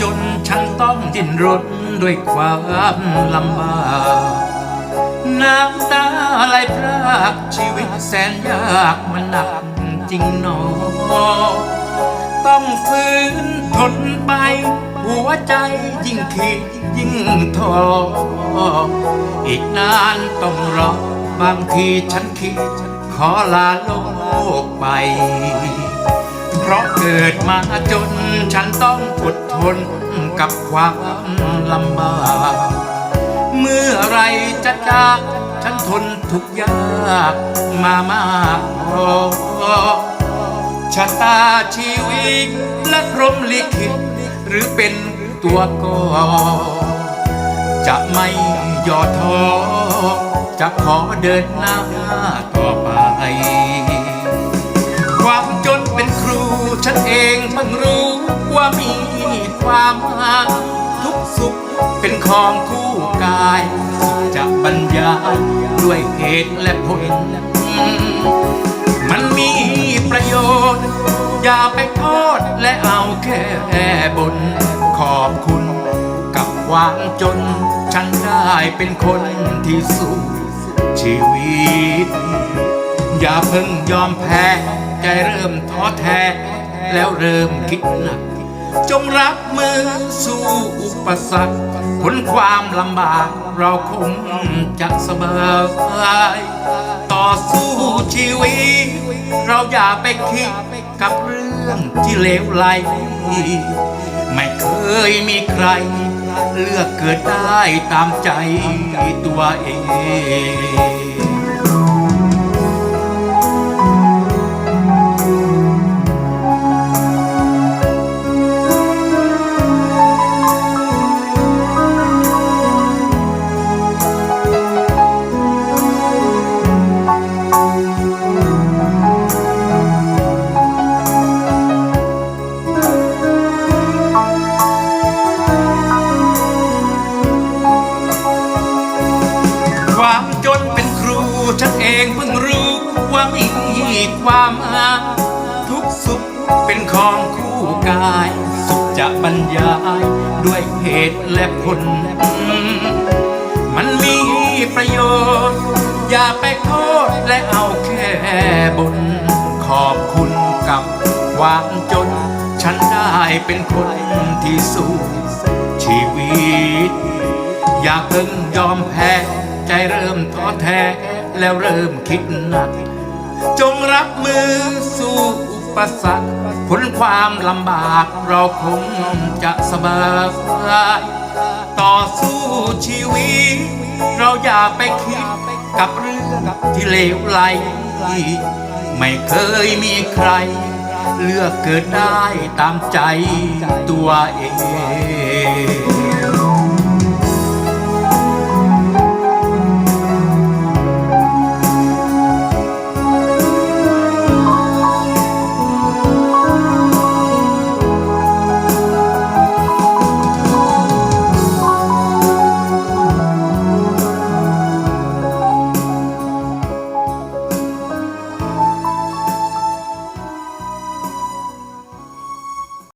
จนฉันต้องดิ้นรนด้วยความลำบากน้ำตาไหลพรากชีวิตแสนยากมันหนักจริงหนอ ต้องฟื้นทนไป หัวใจยิ่งคิดยิ่งท้ออีกนานต้องรอบางทีฉันคิดขอลาโลกไป ราะเกิดมาจน ฉันต้องอดทนกับความลำบากเมื่อไรจะจากฉันทนทุกยากมามากพอชะตาชีวิตและพรหมลิขิตหรือเป็นตัวก่อจะไม่ย่อท้อจะขอเดินหน้าต่อไป รูฉันเองเพิ่งรู้ว่ามีความหมายทุกสุขเป็นของคู่กาย จะบรรยายด้วยเหตุและผล มันมีประโยชน์ อย่าไปโทษและเอาแค่บน ขอบคุณกับความจน ฉันได้เป็นคนที่สู้ชีวิต อย่าเพิ่งยอมแพ้ ใจเริ่มท้อแท้ แล้วเริ่มคิดหนัก จงรับมือสู้อุปสรรคผลความลำบากเราคงจะสบายต่อสู้ชีวิต เราอย่าไปคิดกับเรื่องที่เลวไหลไม่เคยมีใคร เลือกเกิดได้ตามใจตัวเอง องเพิ่งรู้ว่ามีความหายทุกสุขเป็นของคู่กาย สุขจะบรรยายด้วยเหตุและผล มันมีประโยชน์ อย่าไปโทษและเอาแค่บน ขอบคุณกับความจน ฉันได้เป็นคนที่สู้ชีวิต อย่าเพิ่งยอมแพ้ ใจเริ่มท้อแท้ แล้วเริ่มคิดหนัก จงรับมือสู้อุปสรรคผลความลำบากเราคงจะสบายต่อสู้ชีวิต เราอย่าไปคิดกับเรื่องที่เลวไหลไม่เคยมีใคร เลือกเกิดได้ตามใจตัวเอง